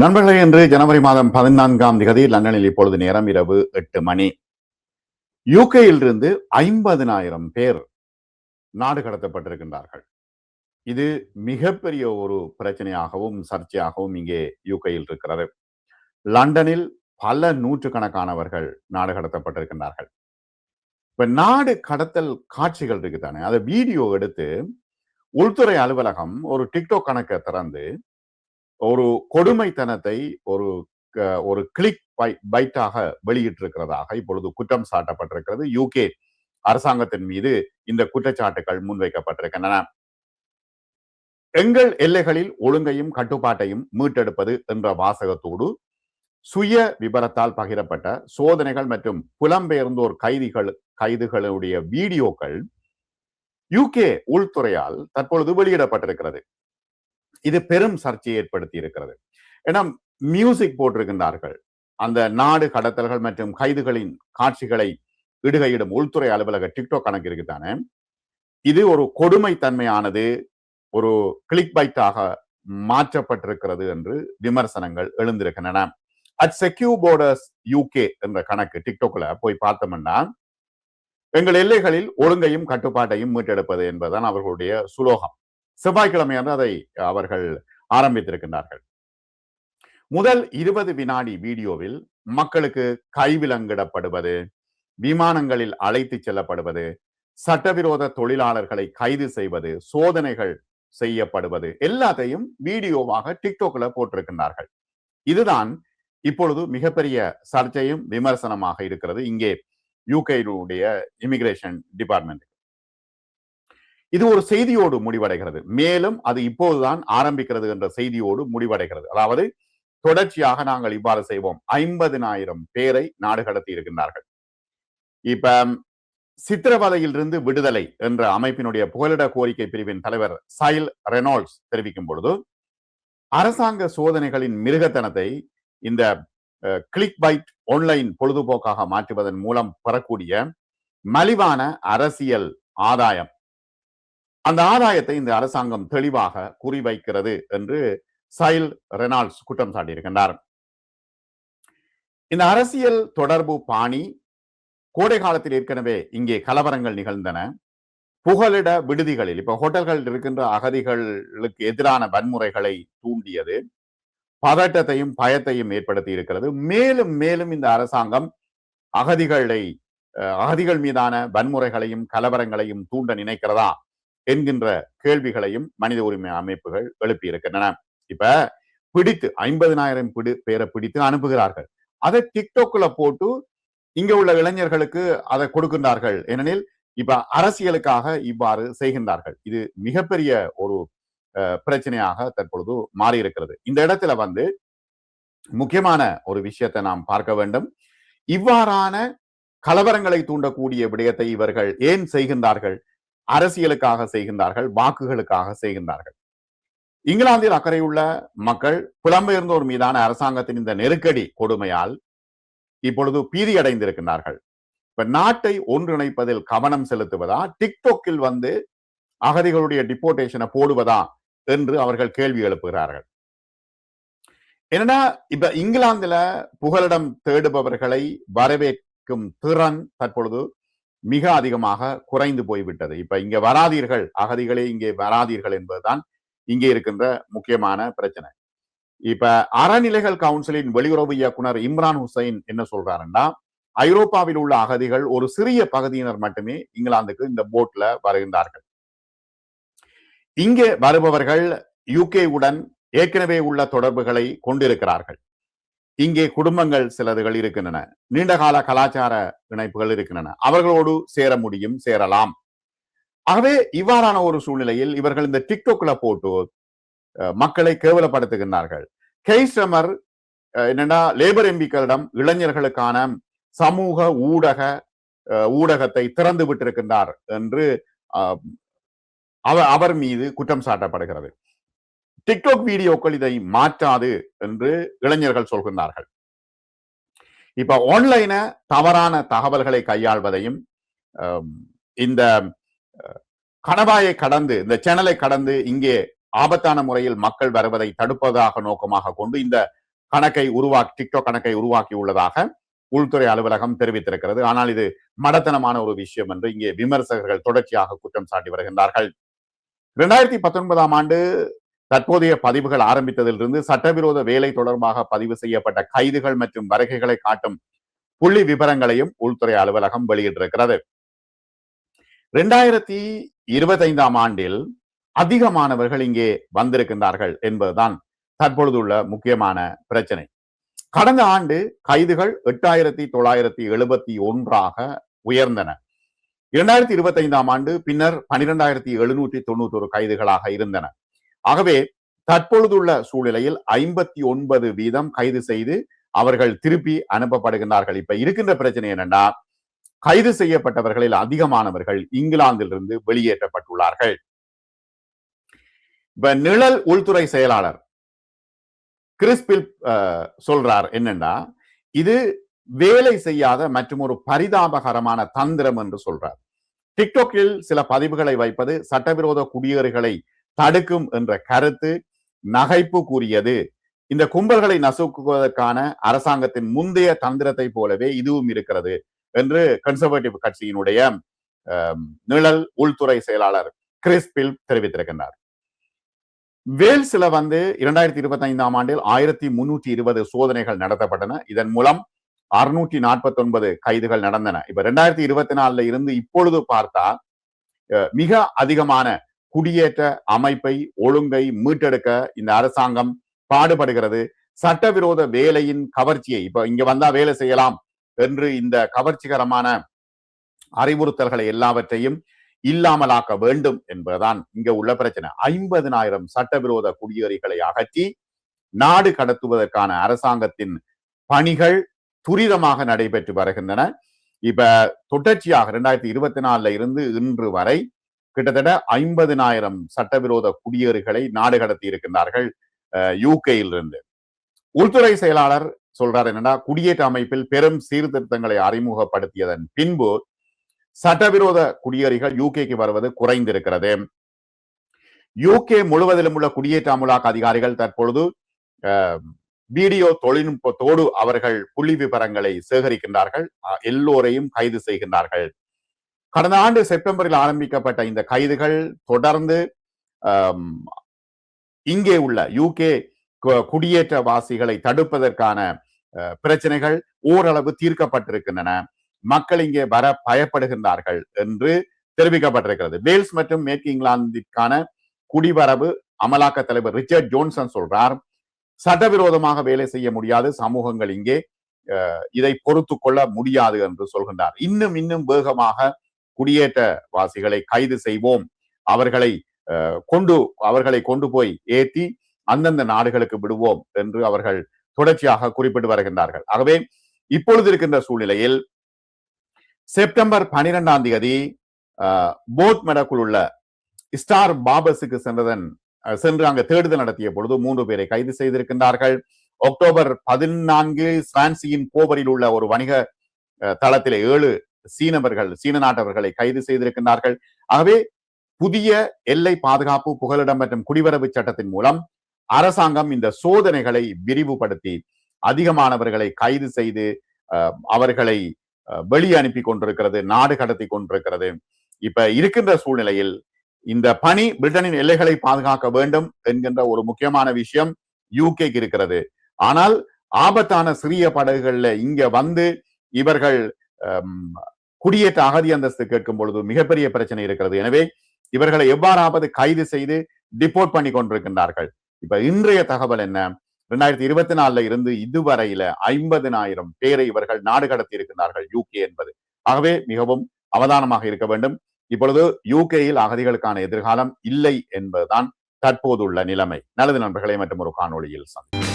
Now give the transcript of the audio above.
நண்பர்களே இன்று ஜனவரி மாதம் பதினான்காம் திகதி லண்டனில் இப்பொழுது நேரம் இரவு எட்டு மணி. யூகேயில் இருந்து ஐம்பதினாயிரம் பேர் நாடு கடத்தப்பட்டிருக்கின்றார்கள். இது மிகப்பெரிய ஒரு பிரச்சனையாகவும் சர்ச்சையாகவும் இங்கே யுகேயில் இருக்கிறது லண்டனில் பல நூற்றுக்கணக்கானவர்கள் நாடு கடத்தப்பட்டிருக்கின்றார்கள். இப்ப நாடு கடத்தல் காட்சிகள் இருக்குதானே? அதை வீடியோ எடுத்து உள்துறை அலுவலகம் ஒரு டிக்டோக் கணக்கை திறந்து ஒரு கொடுமைத்தனத்தை ஒரு ஒரு கிளிக் பைட்டாக வெளியிட்டிருக்கிறதாக இப்பொழுது குற்றம் சாட்டப்பட்டிருக்கிறது. யூகே அரசாங்கத்தின் மீது இந்த குற்றச்சாட்டுகள் முன்வைக்கப்பட்டிருக்கின்றன. எங்கள் எல்லைகளில் ஒழுங்கையும் கட்டுப்பாட்டையும் மீட்டெடுப்பது என்ற வாசகத்தோடு சுய விபரத்தால் பகிரப்பட்ட சோதனைகள் மற்றும் புலம்பெயர்ந்தோர் கைதிகள் கைதுகளுடைய வீடியோக்கள் யூகே உள்துறையால் தற்பொழுது வெளியிடப்பட்டிருக்கிறது. இது பெரும் சர்ச்சையை ஏற்படுத்தி இருக்கிறது. ஏன்னா மியூசிக் போட்டிருக்கின்றார்கள். அந்த நாடு கடத்தல்கள் மற்றும் கைதுகளின் காட்சிகளை இடுகையிடும் உள்துறை அலுவலக டிக்டாக் கணக்கு இருக்குதானே இது ஒரு கொடுமை தன்மையானது ஒரு கிளிக் பைட்டாக மாற்றப்பட்டிருக்கிறது என்று விமர்சனங்கள் எழுந்திருக்கின்றன. அட் செக்யூ போர்டர்ஸ் யூகே என்ற கணக்கு டிக்டாக்ல போய் பார்த்தோம்னா எங்கள் எல்லைகளில் ஒழுங்கையும் கட்டுப்பாட்டையும் மீட்டெடுப்பது என்பதுதான் அவர்களுடைய சுலோகம். செவ்வாய்க்கிழமை அன்று அதை அவர்கள் ஆரம்பித்திருக்கின்றார்கள். முதல் இருபது வினாடி வீடியோவில் மக்களுக்கு கைவிலங்கிடப்படுவது விமானங்களில் அழைத்து செல்லப்படுவது சட்டவிரோத தொழிலாளர்களை கைது செய்வது சோதனைகள் செய்யப்படுவது எல்லாத்தையும் வீடியோவாக டிக்டோக்ல போட்டிருக்கின்றார்கள். இதுதான் இப்பொழுது மிகப்பெரிய சர்ச்சையும் விமர்சனமாக இருக்கிறது. இங்கே யூகேனுடைய இமிகிரேஷன் டிபார்ட்மெண்ட் இது ஒரு செய்தியோடு முடிவடைகிறது. மேலும் அது இப்போதுதான் ஆரம்பிக்கிறது என்ற செய்தியோடு முடிவடைகிறது. அதாவது தொடர்ச்சியாக நாங்கள் இவ்வாறு செய்வோம். ஐம்பதினாயிரம் பேரை நாடு கடத்தி இருக்கின்றார்கள். இப்ப சித்திரவதையிலிருந்து விடுதலை என்ற அமைப்பினுடைய புகலிட கோரிக்கை பிரிவின் தலைவர் சைல் ரெனால்ட்ஸ் தெரிவிக்கும் பொழுது அரசாங்க சோதனைகளின் மிருகத்தனத்தை இந்த கிளிக் பைட் ஆன்லைன் பொழுதுபோக்காக மாற்றுவதன் மூலம் பெறக்கூடிய மலிவான அரசியல் ஆதாயம் அந்த ஆதாயத்தை இந்த அரசாங்கம் தெளிவாக குறிவைக்கிறது என்று சைல் ரெனால்ட்ஸ் குற்றம் சாட்டியிருக்கின்றார். இந்த அரசியல் தொடர்பு பாணி கோடை காலத்தில் ஏற்கனவே இங்கே கலவரங்கள் நிகழ்ந்தன. புகலிட விடுதிகளில் இப்ப ஹோட்டல்கள் இருக்கின்ற அகதிகளுக்கு எதிரான வன்முறைகளை தூண்டியது. பதட்டத்தையும் பயத்தையும் ஏற்படுத்தி இருக்கிறது மேலும் மேலும் இந்த அரசாங்கம் அகதிகளை அகதிகள் மீதான வன்முறைகளையும் கலவரங்களையும் தூண்ட நினைக்கிறதா? என்கின்ற கேள்விகளையும் மனித உரிமை அமைப்புகள் எழுப்பியிருக்கின்றன. இப்ப பிடித்து ஐம்பதினாயிரம் பிடி பேரை பிடித்து அனுப்புகிறார்கள். அதை டிக்டாக்ல போட்டு இங்க உள்ள இளைஞர்களுக்கு அதை கொடுக்கின்றார்கள். ஏனெனில் இப்ப அரசியலுக்காக இவ்வாறு செய்கின்றார்கள். இது மிகப்பெரிய ஒரு அஹ், பிரச்சனையாக தற்பொழுது மாறி இருக்கிறது இந்த இடத்துல வந்து முக்கியமான ஒரு விஷயத்தை நாம் பார்க்க வேண்டும். இவ்வாறான கலவரங்களை தூண்டக்கூடிய விடயத்தை இவர்கள் ஏன் செய்கின்றார்கள்? அரசியலுக்காக செய்கின்றார்கள் வாக்குகளுக்காக செய்கின்றார்கள். இங்கிலாந்தில் அக்கறையுள்ள மக்கள் புலம்பெயர்ந்தோர் மீதான அரசாங்கத்தின் இந்த நெருக்கடி கொடுமையால் இப்பொழுது பீதியடைந்திருக்கின்றார்கள் இப்ப நாட்டை ஒன்றிணைப்பதில் கவனம் செலுத்துவதா டிக்டோக்கில் வந்து அகதிகளுடைய டிப்போர்டேஷனை போடுவதா என்று அவர்கள் கேள்வி எழுப்புகிறார்கள். என்னன்னா இப்ப இங்கிலாந்துல புகலிடம் தேடுபவர்களை வரவேற்கும் திறன் தற்பொழுது மிக அதிகமாக குறைந்து போய்விட்டது. இப்ப இங்க வராதீர்கள் அகதிகளே இங்கே வராதீர்கள் என்பதுதான் இங்கே இருக்கின்ற முக்கியமான பிரச்சனை. இப்ப அறநிலைகள் கவுன்சிலின் வெளியுறவு இயக்குனர் இம்ரான் ஹுசைன் என்ன சொல்றாருன்னா ஐரோப்பாவில் உள்ள அகதிகள் ஒரு சிறிய பகுதியினர் மட்டுமே இங்கிலாந்துக்கு இந்த போட்ல வருகின்றார்கள். இங்கே வருபவர்கள் யூகே உடன் ஏற்கனவே உள்ள தொடர்புகளை கொண்டிருக்கிறார்கள். இங்கே குடும்பங்கள் சிலதுகள் இருக்கின்றன. நீண்டகால கலாச்சார இணைப்புகள் இருக்கின்றன. அவர்களோடு சேர முடியும் சேரலாம். ஆகவே இவ்வாறான ஒரு சூழ்நிலையில் இவர்கள் இந்த டிக்டோக்ல போட்டு மக்களை கேவலப்படுத்துகின்றார்கள். கெய்ஸ்டமர் என்னன்னா லேபர் எம்பிக்களிடம் இளைஞர்களுக்கான சமூக ஊடக அஹ், ஊடகத்தை திறந்து விட்டிருக்கின்றார் என்று அஹ், அவர் மீது குற்றம் சாட்டப்படுகிறது. டிக்டாக் வீடியோக்கள் இதை மாற்றாது என்று இளைஞர்கள் சொல்கின்றார்கள். இப்ப ஆன்லைன தவறான தகவல்களை கையாள்வதையும் இந்த கணவாயை கடந்து இந்த சேனலை கடந்து இங்கே ஆபத்தான முறையில் மக்கள் வருவதை தடுப்பதாக நோக்கமாக கொண்டு இந்த கணக்கை உருவாக்கி டிக்டாக் கணக்கை உருவாக்கி உள்ளதாக உள்துறை அலுவலகம் தெரிவித்திருக்கிறது. ஆனால் இது மடத்தனமான ஒரு விஷயம் என்று இங்கே விமர்சகர்கள் தொடர்ச்சியாக குற்றம் சாட்டி வருகின்றார்கள். இரண்டாயிரத்தி பத்தொன்பதாம் ஆண்டு தற்போதைய பதிவுகள் ஆரம்பித்ததிலிருந்து சட்டவிரோத வேலை தொடர்பாக பதிவு செய்யப்பட்ட கைதுகள் மற்றும் வருகைகளை காட்டும் புள்ளி விவரங்களையும் உள்துறை அலுவலகம் வெளியிட்டிருக்கிறது. இரண்டாயிரத்தி இருபத்தைந்தாம் ஆண்டில் அதிகமானவர்கள் இங்கே வந்திருக்கின்றார்கள் என்பதுதான் தற்பொழுதுள்ள முக்கியமான பிரச்சனை. கடந்த ஆண்டு கைதுகள் எட்டாயிரத்தி தொள்ளாயிரத்தி எழுபத்தி ஒன்றாக உயர்ந்தன. இரண்டாயிரத்தி இருபத்தி ஐந்தாம் ஆண்டு பின்னர் பனிரெண்டாயிரத்தி எழுநூற்றி தொண்ணூத்தி ஒரு கைதுகளாக இருந்தன. ஆகவே தற்பொழுதுள்ள சூழ்நிலையில் ஐம்பத்தி ஒன்பது வீதம் கைது செய்து அவர்கள் திருப்பி அனுப்பப்படுகின்றார்கள். இப்ப இருக்கின்ற பிரச்சனை என்னன்னா கைது செய்யப்பட்டவர்களில் அதிகமானவர்கள் இங்கிலாந்திலிருந்து வெளியேற்றப்பட்டுள்ளார்கள். இப்ப நிழல் உள்துறை செயலாளர் கிறிஸ்பில் சொல்றார் என்னன்னா இது வேலை செய்யாத மற்றும் ஒரு பரிதாபகரமான தந்திரம் என்று சொல்றார். டிக்டோக்கில் சில பதிவுகளை வைப்பது சட்டவிரோத குடியேறுகளை தடுக்கும் என்ற கருத்து நகைப்பு கூறியது இந்த கும்பல்களை நசுக்குவதற்கான அரசாங்கத்தின் முந்தைய தந்திரத்தை போலவே இதுவும் இருக்கிறது என்று கன்சர்வேட்டிவ் கட்சியினுடைய நிழல் உள்துறை செயலாளர் கிறிஸ்பில் தெரிவித்திருக்கின்றார். வேல்ஸ்ல வந்து இரண்டாயிரத்தி இருபத்தி ஐந்தாம் ஆண்டில் ஆயிரத்தி முன்னூற்றி இருபது சோதனைகள் நடத்தப்பட்டன. இதன் மூலம் அறுநூற்றி நாற்பத்தி ஒன்பது கைதுகள் நடந்தன. இப்ப ரெண்டாயிரத்தி இருபத்தி நாலுல இருந்து இப்பொழுது பார்த்தா மிக அதிகமான குடியேற்ற அமைப்பை ஒழுங்கை மீட்டெடுக்க இந்த அரசாங்கம் பாடுபடுகிறது. சட்டவிரோத வேலையின் கவர்ச்சியை இப்ப இங்க வந்தா வேலை செய்யலாம் என்று இந்த கவர்ச்சிகரமான அறிவுறுத்தல்களை எல்லாவற்றையும் இல்லாமலாக்க வேண்டும் என்பதுதான் இங்க உள்ள பிரச்சனை. ஐம்பதினாயிரம் சட்டவிரோத குடியேறிகளை அகற்றி நாடு கடத்துவதற்கான அரசாங்கத்தின் பணிகள் துரிதமாக நடைபெற்று வருகின்றன. இப்ப தொடர்ச்சியாக இரண்டாயிரத்தி இருபத்தி நாலுல இருந்து இன்று வரை கிட்டத்தட்ட ஐம்பதினாயிரம் சட்டவிரோத குடியேறிகளை நாடு கடத்தி இருக்கின்றார்கள் யூகேயிலிருந்து உள்துறை செயலாளர் சொல்றார் என்னன்னா குடியேற்ற அமைப்பில் பெரும் சீர்திருத்தங்களை அறிமுகப்படுத்தியதன் பின்பு சட்டவிரோத குடியேறிகள் யூகேக்கு வருவது குறைந்திருக்கிறது. யூகே முழுவதிலும் உள்ள குடியேற்ற அமுலாக்க அதிகாரிகள் தற்பொழுது வீடியோ தொழில்நுட்பத்தோடு அவர்கள் புள்ளி விவரங்களை சேகரிக்கின்றார்கள் எல்லோரையும் கைது செய்கின்றார்கள். கடந்த ஆண்டு செப்டம்பரில் ஆரம்பிக்கப்பட்ட இந்த கைதுகள் தொடர்ந்து இங்கே உள்ள யூகே குடியேற்றவாசிகளை தடுப்பதற்கான பிரச்சனைகள் ஓரளவு தீர்க்கப்பட்டிருக்கின்றன. மக்கள் இங்கே வர பயப்படுகின்றார்கள் என்று தெரிவிக்கப்பட்டிருக்கிறது. வேல்ஸ் மற்றும் மேற்கு இங்கிலாந்திற்கான குடிவரவு அமலாக்க தலைவர் ரிச்சர்ட் ஜோன்சன் சொல்றார் சட்டவிரோதமாக வேலை செய்ய முடியாது சமூகங்கள் இங்கே இதை பொறுத்து கொள்ள முடியாது என்று சொல்கின்றார். இன்னும் இன்னும் வேகமாக குடியேற்றவாசிகளை கைது செய்வோம். அவர்களை கொண்டு அவர்களை கொண்டு போய் ஏற்றி அந்தந்த நாடுகளுக்கு விடுவோம் என்று அவர்கள் தொடர்ச்சியாக குறிப்பிட்டு வருகின்றார்கள். ஆகவே இப்பொழுது இருக்கின்ற சூழ்நிலையில் செப்டம்பர் பனிரெண்டாம் தேதி போட் மெடக்குள் உள்ள ஸ்டார் பாபஸுக்கு சென்றதன் சென்று அங்கு தேடுதல் நடத்திய பொழுது மூன்று பேரை கைது செய்திருக்கின்றார்கள். அக்டோபர் பதினான்கு பிரான்சியின் கோவரில் உள்ள ஒரு வணிக தளத்திலே ஏழு சீனவர்கள் சீன நாட்டவர்களை கைது செய்திருக்கின்றார்கள். ஆகவே புதிய எல்லை பாதுகாப்பு புகலிடம் மற்றும் குடிவரவு சட்டத்தின் மூலம் அரசாங்கம் இந்த சோதனைகளை விரிவுபடுத்தி அதிகமானவர்களை கைது செய்து அவர்களை வெளியே அனுப்பி கொண்டிருக்கிறது நாடு கடத்தி கொண்டிருக்கிறது. இப்ப இருக்கின்ற சூழ்நிலையில் இந்த பணி பிரிட்டனின் எல்லைகளை பாதுகாக்க வேண்டும் என்கின்ற ஒரு முக்கியமான விஷயம் யூகேக்கு இருக்கிறது. ஆனால் ஆபத்தான சிறிய படகுகள்ல இங்க வந்து இவர்கள் குடியேற்ற அகதி அந்தஸ்து கேட்கும் பொழுது மிகப்பெரிய பிரச்சனை இருக்கிறது. எனவே இவர்களை எவ்வாறாவது கைது செய்து டிபோர்ட் பண்ணி கொண்டிருக்கின்றார்கள். இப்ப இன்றைய தகவல் என்ன? ரெண்டாயிரத்தி இருபத்தி நாலுல இருந்து இதுவரையில ஐம்பதினாயிரம் பேரை இவர்கள் நாடு கடத்தி இருக்கின்றார்கள் யூகே என்பது. ஆகவே மிகவும் அவதானமாக இருக்க வேண்டும். இப்பொழுது யூகேயில் அகதிகளுக்கான எதிர்காலம் இல்லை என்பதுதான் தற்போதுள்ள நிலைமை. நல்லது நண்பர்களை மற்றும் ஒரு காணொளியில் சந்தி